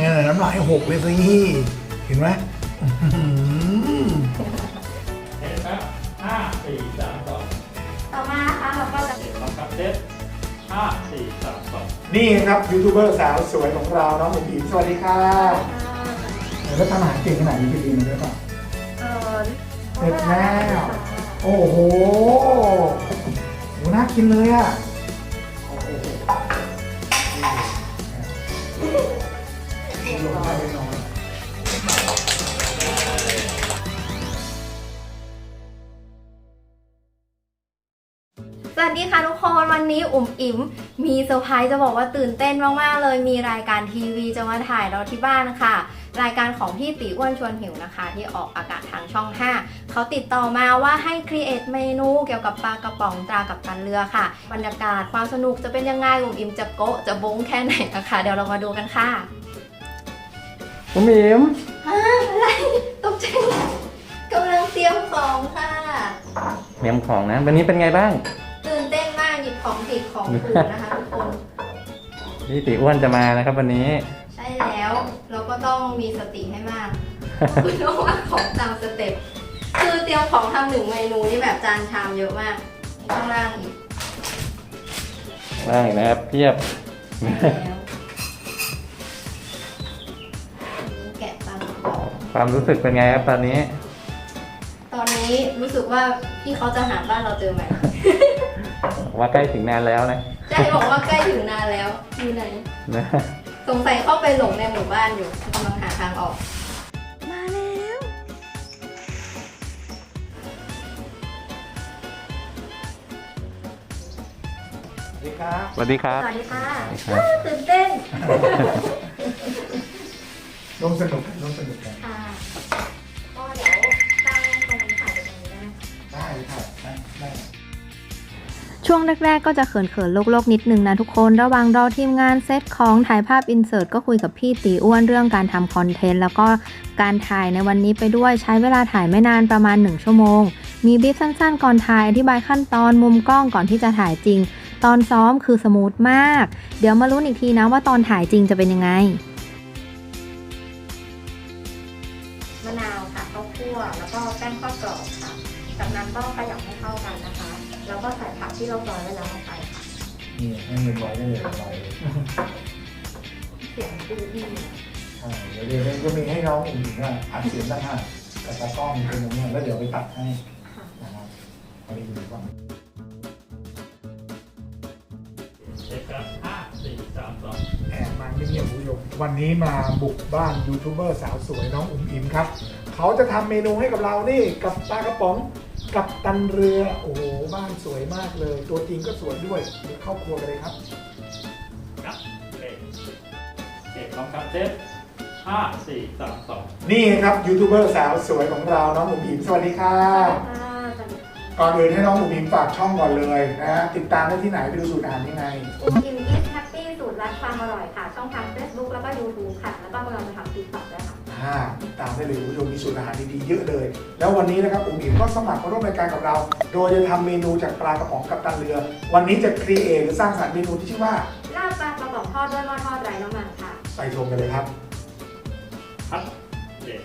เนี่ยน้ำลายหกเลยสิเห็นไหมอื้อหือเทปครับห้าสี่สามสองต่อมานะคะเราก็จะพร้อมครับเทปห้าสี่สามสองนี่ครับยูทูบเบอร์สาวสวยของเราน้องหมูอิมสวัสดีค่ะแล้วทำอาหารเก่งขนาดนี้พี่ดีมันด้วยเปล่าเออเสร็จแล้วโอ้โหโหน่ากินเลยอะ นี่ลงได้ไม่น้อยสวัสดีค่ะทุกคนวันนี้อุ๋มอิ๋มมีเซอร์ไพรส์จะบอกว่าตื่นเต้นมาก ๆ เลย มีรายการทีวีจะมาถ่ายเราที่บ้านค่ะ รายการของพี่ตีอ้วนชวนหิวนะคะ ที่ออกอากาศทางช่อง 5 เขาติดต่อมาว่าให้ครีเอทเมนูเกี่ยวกับปลากระป๋องตรากับตันเรือค่ะ บรรยากาศความสนุกจะเป็นยังไงอุ๋มอิ๋มจะโกะจะบงแค่ไหนนะคะเดี๋ยวเรามาดูกันค่ะ ผมอิมฮะอะไรตกใจกำลังเตรียมของค่ะเตรียมของนะ วันนี้เป็นไงบ้าง ตื่นเต้นมากหยิบของผิดของถูกนะคะทุกคน พี่ติอ้วนจะมานะครับวันนี้ ใช่แล้วเราก็ต้องมีสติให้มากคุณต้องวางของตามสเต็ปคือเตรียมของทำหนึ่งเมนูนี่แบบจานชามเยอะมากข้างล่างอีกว่างอีกนะครับเพียบใช่แล้ว ความรู้สึกเป็นไงครับตอนนี้ ตอนนี้รู้สึกว่าพี่เขาจะหาบ้านเราเจอไหม ว่าใกล้ถึงนานแล้วนะใช่บอกว่าใกล้ถึงนานแล้วอยู่ไหน นะสงสัยเข้าไปหลงในหมู่บ้านอยู่กำลังหาทางออก มาแล้ว สวัสดีครับ สวัสดีครับสวัสดีค่ะสวัสดีครับอ้าวตื่นเต้น ร่วมสนุกกันร่วมสนุกกันค่ะก็เดี๋ยวตั้งตรงนี้ถ่ายไปตรงนี้ได้ไหมได้ค่ะได้ได้ ช่วงแรก ๆ ก็จะเขินๆโลกๆนิดนึงนะทุกคนระหว่างรอทีมงานเซตของถ่ายภาพอินเสิร์ตก็คุยกับพี่ตีอ้วนเรื่องการทำคอนเทนต์แล้วก็การถ่ายในวันนี้ไปด้วยใช้เวลาถ่ายไม่นานประมาณ 1 ชั่วโมง มีบีฟสั้นๆก่อนถ่ายอธิบายขั้นตอนมุมกล้องก่อนที่จะถ่ายจริง ตอนซ้อมคือสมูทมาก เดี๋ยวมาลุ้นอีกทีนะว่าตอนถ่ายจริงจะเป็นยังไง แล้วก็แป้งทอดกรอบค่ะ จากนั้นก็ขยำให้เข้ากันนะคะ แล้วก็ใส่ผักที่เราซอยไว้แล้วลงไปค่ะนี่ให้เงินร้อยได้เลยร้อยเลยเสียงดูดีใช่เดี๋ยวเดี๋ยวก็มีให้น้องอุ๋งอิ๋งอะอัดเสียงต่างหากกับตากล้องเป็นอย่างเงี้ยแล้วเดี๋ยวไปตัดให้ค่ะนะครับเอาไปดูก่อนเทปครับห้าสี่สามสองแอบมาเงียบๆคุณผู้ชมวันนี้มาบุกบ้านยูทูบเบอร์สาวสวยน้องอุ๋มอิ๋มครับ เขาจะทำเมนูให้กับเรานี่กับปลากระป๋องกับตันเรือ โอ้โหบ้านสวยมากเลย ตัวจริงก็สวยด้วยเดี๋ยวเข้าครัวกันเลยครับครับเทปเทปพร้อมครับเทปห้าสี่สามสองนี่ครับยูทูบเบอร์สาวสวยของเราน้องอุ๋มอิ๋มสวัสดีค่ะค่ะสวัสดีค่ะก่อนอื่นให้น้องอุ๋มอิ๋มฝากช่องก่อนเลยนะฮะติดตามได้ที่ไหนไปดูสูตรอาหารยังไงอุมอิมอีสแฮปปี้สูตรรักความอร่อยค่ะ ช่องทาง Facebook แล้วก็ YouTube ค่ะ แล้วก็กำลังจะทำติ๊กต็อก ด้วยค่ะอ่าติดตามได้เลยคุณผู้ชมมีสูตรอาหารดีๆเยอะเลย แล้ววันนี้นะครับอุ๋มอิ๋มก็สมัครมาร่วมรายการกับเรา โดยจะทำเมนูจากปลากระป๋องกับตันเรือ วันนี้จะครีเอทหรือสร้างสรรค์เมนูที่ชื่อว่าลาบปลากระป๋องทอดด้วยหม้อทอดไร้น้ำมันค่ะ ไปชมกันเลยครับครับเทป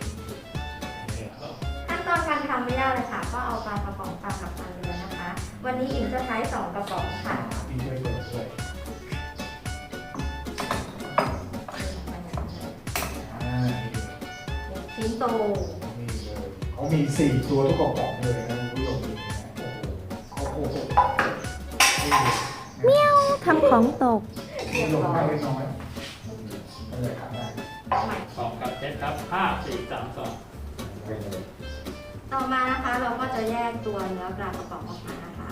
ขั้นตอนการทำไม่ยากเลยค่ะ ก็เอาปลากระป๋องปลากับปลาเรือนะคะ วันนี้อิมจะใช้สองกระป๋องค่ะพี่ช่วยเปิดด้วย ชิ้นโตนี่เลยเขามีสี่ตัวทุกกระป๋องเลยนะคุณผู้ชมดูนะโอ้โหโอ้โหนี่ทำของตกคุณผู้ชมให้เล็กน้อยนั่นเลยครับได้ใหม่พร้อมครับเทปครับห้าสี่สามสองไปเลยต่อมานะคะเราก็จะแยกตัวเนื้อปลากระป๋องออกมานะคะ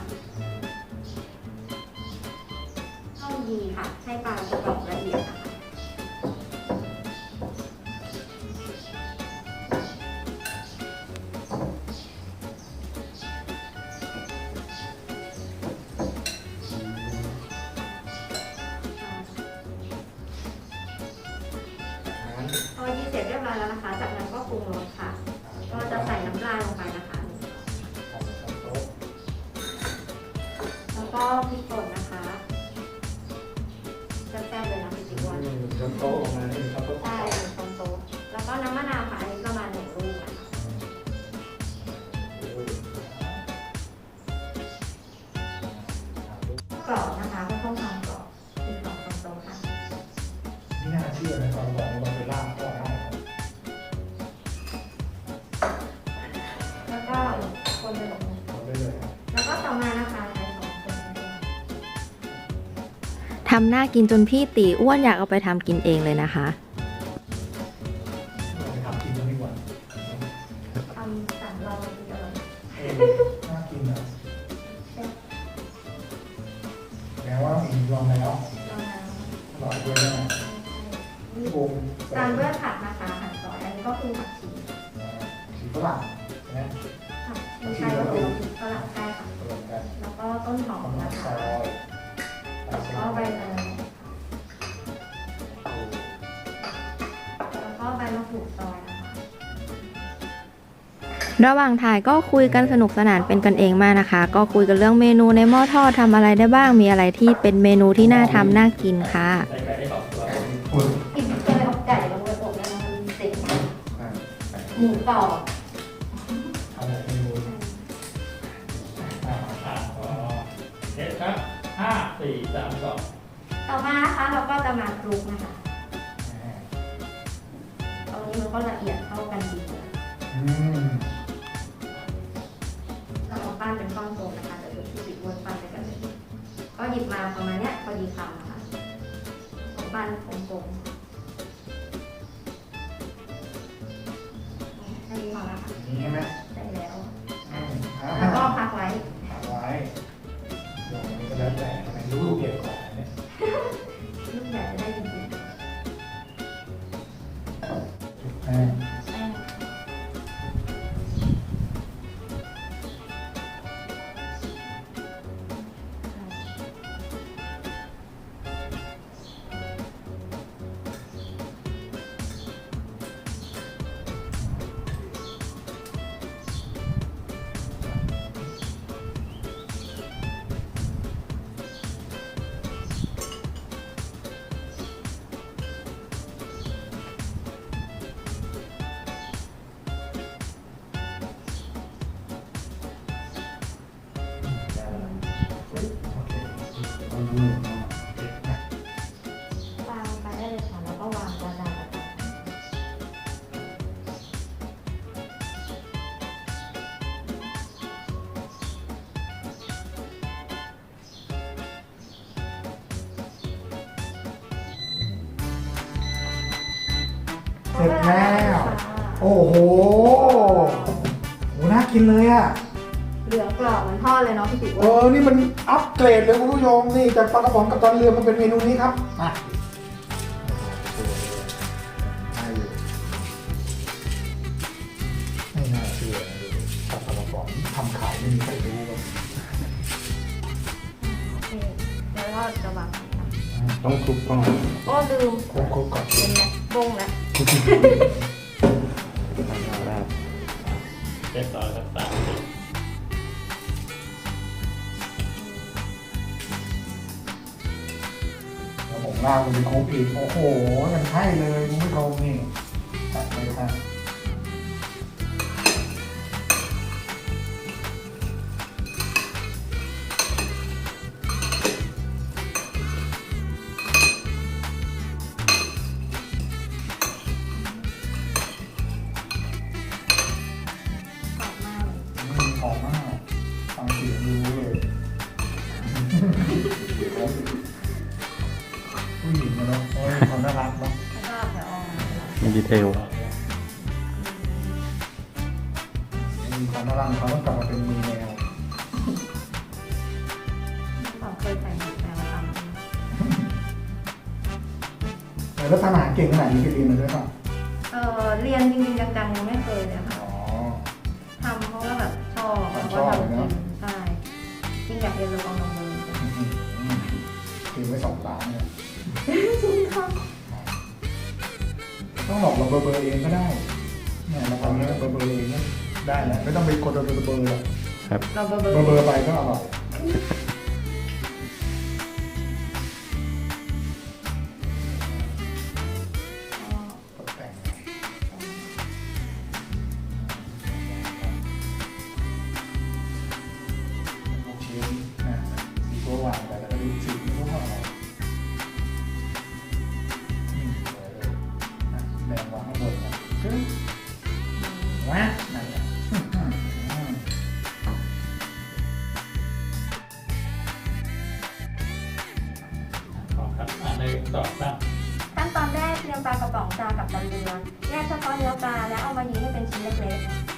ต้องยีค่ะ ให้ปลากระป๋องละเอียดนะคะ แล้วนะคะ จากนั้นก็ปรุงรสค่ะ ก็จะใส่น้ำลายลงไปนะคะ แล้วก็พริกป่นนะคะแซ่บๆเลยนะพริกจิ๋วหนอนใช่ค่งช้อนโต๊แล้วก็น้ำมะนาวค่ะ อันนี้ประมาณหนึ่งลูกนะะกรอบนะคะเพื่องทำกรอบพริกป่นช้อนโต๊ะค่ะไม่น่าเชื่อนะความหวาน ทำหน้ากินจนพี่ตีอ้วนอยากเอาไปทำกินเองเลยนะคะเราไปทำกินกันดีกว่าทำสามเราทีเดียวเออน่ากินนะแม้ว่ามีลองแล้วเรามาอร่อยด้วยนะพี่บูมตามด้วยผักนะคะผักซอยอันนี้ก็คือผักชีสีฝรั่งนะผักไม่ใช่ก็คือพริกฝรั่งใช่ค่ะรวมกันแล้วก็ต้นหอมมะนะซคะอยแล้ว ก็ใบเตยแล้วก็ใบมะกรูดซอยนะคะระหว่างถ่ายก็คุยกันสนุกสนานเป็นกันเองมากนะคะ ก็คุยกันเรื่องเมนูในหม้อทอดทำอะไรได้บ้างมีอะไรที่เป็นเมนูที่น่าทำน่ากินค่ะใส่ไก่ได้สองตัวอุ่นอีกเคยเอาไก่ลงไปอบแล้วมันเสร็จอ่าหมูกรอบ สี่สามสองต่อมานะคะเราก็จะมาคลุกนะคะอ่าตรงนี้มันก็ละเอียดเข้ากันดีเลยอืมเราเอาปั้นเป็นก้อนโตนะคะเดี๋ยวที่ติดวนปั้นไปกันเลยก็หยิบมาประมาณเนี้ยพอดีคำนะคะของปั้นกลมๆ ร็จแล้ว โอ้โหโหน่ากินเลยอะเหลืองกรอบเหมือนทอดเลยเนาะพี่ติ๋วเออ นี่มันอัปเกรดเลยคุณผู้ชมนี่จากปลากระป๋องกับตอนเรือมันเป็นเมนูนี้ครับมาได้อยู่ไม่น่าเชื่อนะดูปลากระป๋องทำขายไม่มีใครรู้ครับโอเคแล้วก็จะวางค่ะต้องคลุกต้องโอ้ลืมโคกโคกก่อนเป็นแม็กบงแล้ว ราดเจ็ดต่อครับสามสี่แล้วผมลางมันเป็นโคกอีกโอ้โห มันใช่เลยคุณผู้ชมนี่ตัดเลยครับ มีความน่ารักเขาต้องกลับมาเป็นมือแนวก่อนเคยใส่หมูแต่มาทแต่แล้วทำอาหารเก่งขนาดนี้ไปเรียนมาด้วยป่ะำเออเรียนจริงๆจังๆยังไม่เคยเลยค่ะอ๋อ ทำเพราะว่าแบบชอบความชก็อบทำเลยกิเนอะ นใช่จริงอยากเรียนรู้กองดองเบอร์อื้อหือเก็บไว้สองล้านเนี่ยจริงค่ะต้องหลอกเราเบอร์เบอร์เองก็ได้เนี่ยเราทำเนี่ยเบอร์เบอร์เองก็ ได้แหละไม่ต้องไปกดเบอร์เบอร์เบอร์หรอกเราเบอร์เบอเบอร์เบอร์ร์ไปก็อร่อย เรือแยกเฉพาะเนื้อปลาแล้วเอามายีให้เป็นชิ้นเล็กๆ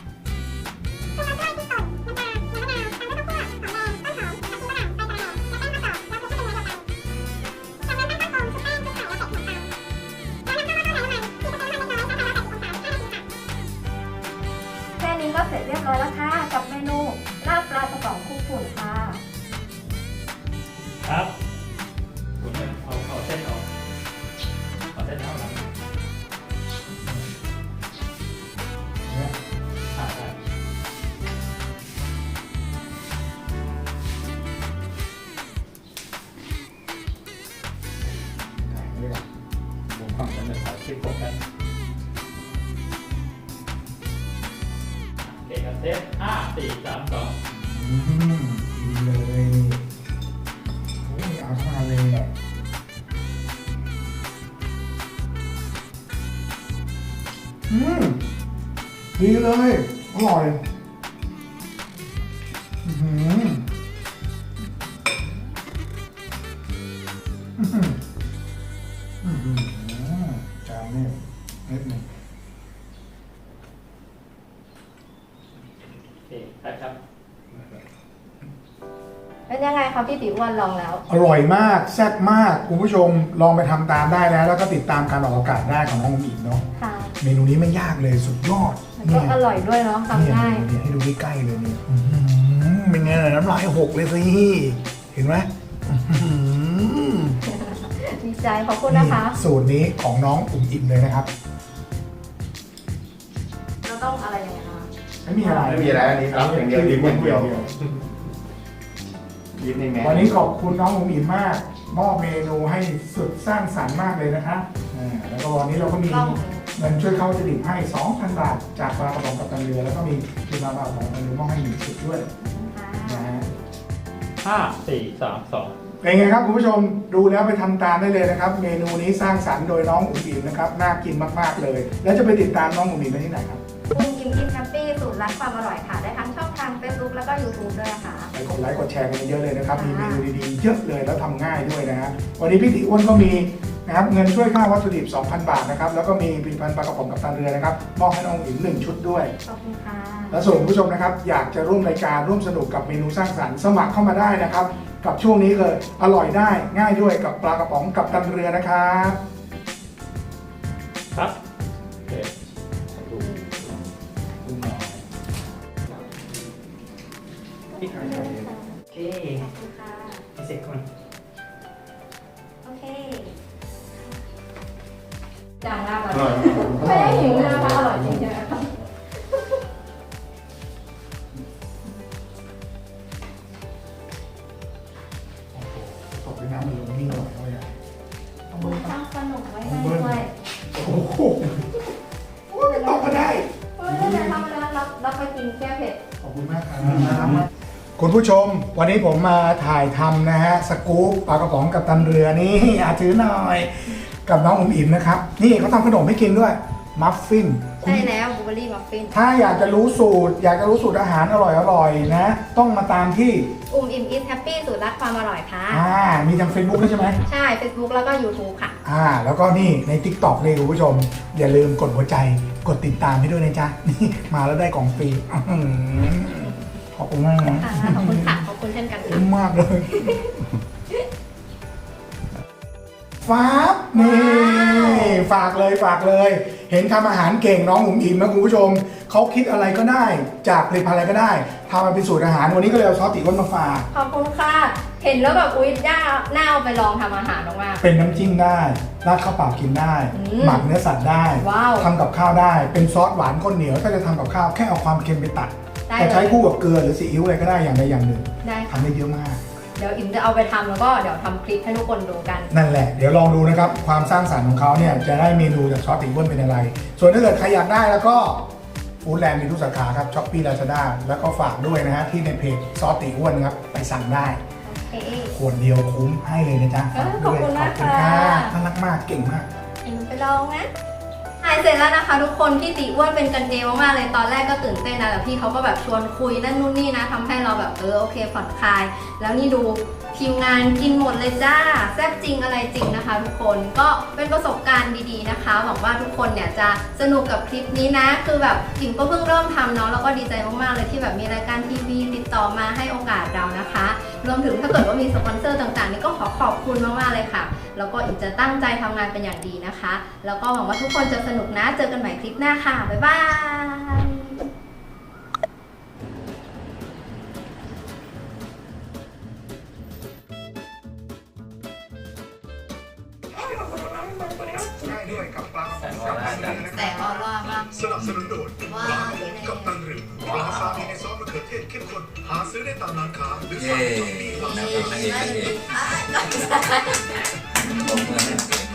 แค่นี้ก็เสร็จเรียบร้อยแล้วค่ะ กับเมนูลาบปลากระป๋องคุกฝุ่นค่ะ ดีเลย อร่อยอือหืออื้อหืออื้อหือจานนี่นิดหนึ่งโอเคได้ครับ เป็นยังไงคะพี่ติอ้วนลองแล้ว อร่อยมาก แซ่บมาก คุณผู้ชมลองไปทำตามได้แล้ว แล้วก็ติดตามการออกอากาศได้ของน้องอีกเนาะ ค่ะ เมนูนี้ไม่ยากเลยสุดยอดมัน ก็อร่อยด้วยเนาะทำเนี่ยง่ายเนี่ยให้ดูใกล้ๆเลยเนี่ยอื้อหือเป็นไงล่ะน้ำลายหกเลยสิ เห็นไหมอื้อหือดีใจขอบคุณนะคะ สูตรนี้ของน้องอุ่มอิ่มเลยนะครับ เราต้องอะไรยังไงคะไม่มีอะไร ไม่มีอะไรอันนี้ครับอย่างเดียวยิ้มอย่างเดียวยิ้มในแมวันนี้ขอบคุณน้องอุ่มอิ่มมาก มอบเมนูให้สุดสร้างสรรค์มากเลยนะคะอ่าแล้วก็วันนี้เราก็มี ต้อง เงินช่วยเข้าวัตถุดิบให้ 2,000 บาท จากปลากระป๋องกับตันเรือ แล้วก็มีทีมปลากระป๋องกับตันเรือมอบให้หนึ่งชุดด้วยนะฮะห้าสี่สามสองเป็นไงครับคุณผู้ชมดูแล้วไปทำตามได้เลยนะครับ เมนูนี้สร้างสรรค์โดยน้องอุ๋มอิ๋มนะครับน่ากินมากๆเลย แล้วจะไปติดตามน้องอุ๋มอิ๋มได้ที่ไหนครับคุณกิมกินแฮปปี้สูตรรักความอร่อยค่ะ ได้ทั้งช่องทาง Facebook แล้วก็ YouTube ด้วยนะคะไปกดไลค์กดแชร์กันเยอะๆเลยนะครับ มีเมนูดีๆเยอะเลยแล้วทำง่ายด้วยนะฮะวันนี้พี่ติอ้วนก็มี นะครับเงินช่วยค่าวัตถุดิบ 2,000 บาทนะครับแล้วก็มีผลิตภัณฑ์ปลากระป๋องกับตันเรือนะครับมอบให้น้องอุ๋มอิ๋มหนึ่งชุดด้วย ขอบคุณค่ะ และส่วนคุณผู้ชมนะครับ อยากจะร่วมรายการร่วมสนุกกับเมนูสร้างสรรค์สมัครเข้ามาได้นะครับ กับช่วงนี้เลยอร่อยได้ง่ายด้วยกับปลากระป๋องกับตันเรือนะครับครับ ร่อยไม่ได้หิวนะคะอร่อยจริงใช่ไหมคะตกด้วยน้ำมันลงนี่หน่อยเอาอย่างเอามือสร้งขนมไว้ให้ด้วยโอ้โหโอ้ยตกก็ได้เฮ้ยเราจะทำแล้วรับรับไปกินแก้เผ็ดขอบคุณมากครับคุณผู้ชม วันนี้ผมมาถ่ายทำนะฮะสกู๊ปปลากระป๋องกับตันเรือนี่อาถือหน่อย กับน้องอุ๋มอิ่มนะครับ นี่เขาทำขนมให้กินด้วยมัฟฟินคุณใช่แล้วบลูเบอร์รี่มัฟฟินถ้าอยากจะรู้สูตร อยากจะรู้สูตรอาหารอร่อยๆนะ ต้องมาตามที่อุ่มอิ่มอินแฮปปี้สูตรรักความอร่อยค่ะ อ่ามีทาง Facebook ด้วยใช่ไหมใช่ Facebook แล้วก็ YouTube ค่ะ อ่า แล้วก็นี่ใน Tik t o อกเลยคุณผู้ชม อย่าลืมกดหัวใจกดติดตามให้ด้วยนะจ๊ะนี่มาแล้วได้ของฟรีอื้อหือขอบคุณมากนะ ค่ะขอบคุณค่ะขอบ คุณเช่นกันค่ะ คุ้มมากเลยฟ้าบนี่ฝากเลยฝากเลย เห็นทำอาหารเก่งน้องอุ๋มอิมนะคุณผู้ชม เขาคิดอะไรก็ได้ จากผลิตภัณฑ์อะไรก็ได้ทำมาเป็นสูตรอาหาร วันนี้ก็เลยเอาซอสติอ้วนมาฝาก ขอบคุณค่ะ เห็นแล้วแบบอุ๊ยน่าน่าเอาไปลองทำอาหารมาก เป็นน้ำจิ้มได้ ราดข้าวเปล่ากินได้ อืมหมักเนื้อสัตว์ได้ว้าว ทำกับข้าวได้ เป็นซอสหวานข้นเหนียว ถ้าจะทำกับข้าวแค่เอาความเค็มไปตัดๆ ได้จะเลใช้ยคู่กับเกลือหรือซีอิ๊วอะไรก็ได้อย่างใดอย่างหนึ่งได้ค่ะทำได้เยอะมาก เดี๋ยวอิ่มจะเอาไปทำแล้วก็เดี๋ยวทำคลิปให้ทุกคนดูกัน นั่นแหละ เดี๋ยวลองดูนะครับ ความสร้างสรรค์ของเขาเนี่ยจะได้เมนูจากซอสติอ้วนเป็นอะไร ส่วนถ้าเกิดใครอยากได้แล้วก็ฟู้ดแลนด์มีทุกสาขาครับช้อปปี้ลาซาด้าแล้วก็ฝากด้วยนะฮะที่ในเพจซอสติอ้วนครับไปสั่งได้โอเค ขวดเดียวคุ้มให้เลยนะจ๊ะเออฝากด้วยขอบคุณมากขอบค่ะ น่ารักมากเก่งมาก อิ่มไปลองนะถ่ายเสร็จแล้วนะคะ ทุกคนที่ติอ้วนเป็นกันเองมากๆเลยตอนแรกก็ตื่นเต้นนะแต่พี่เขาก็แบบชวนคุยนั่นนู่นนี่นะทำให้เราแบบเออโอเคผ่อนคลาย แล้วนี่ดูทีมงานกินหมดเลยจ้าแซ่บจริงอะไรจริงนะคะ ทุกคนก็เป็นประสบการณ์ดีๆนะคะหวังว่าทุกคนเนี่ยจะสนุกกับคลิปนี้นะ คือแบบจิ๋มก็เพิ่งเริ่มทำเนาะแล้วก็ดีใจมากๆเลยที่แบบมีรายการทีวีติดต่อมาให้โอกาสเรานะคะ รวมถึงถ้าเกิดว่ามีสปอนเซอร์ต่างๆนี่ก็ขอขอบคุณมากๆเลยค่ะ แล้วก็อิมจะตั้งใจทำงานเป็นอย่างดีนะคะ แล้วก็หวังว่าทุกคนจะสนุกนะ เจอกันใหม่คลิปหน้าค่ะ บ๊ายบายง่ายด้วยกับปลากระป๋องแสงออร่าจัดแสงออร่ามากสนับสนุนโดยปลากระป๋องกับตันหรือปลาซาดีในซอสมะเขือเทศเข้มข้นหาซื้อได้ตามร้านค้าหรือสั่งจองที่ร้านนี่ค้า นี่นี่นี่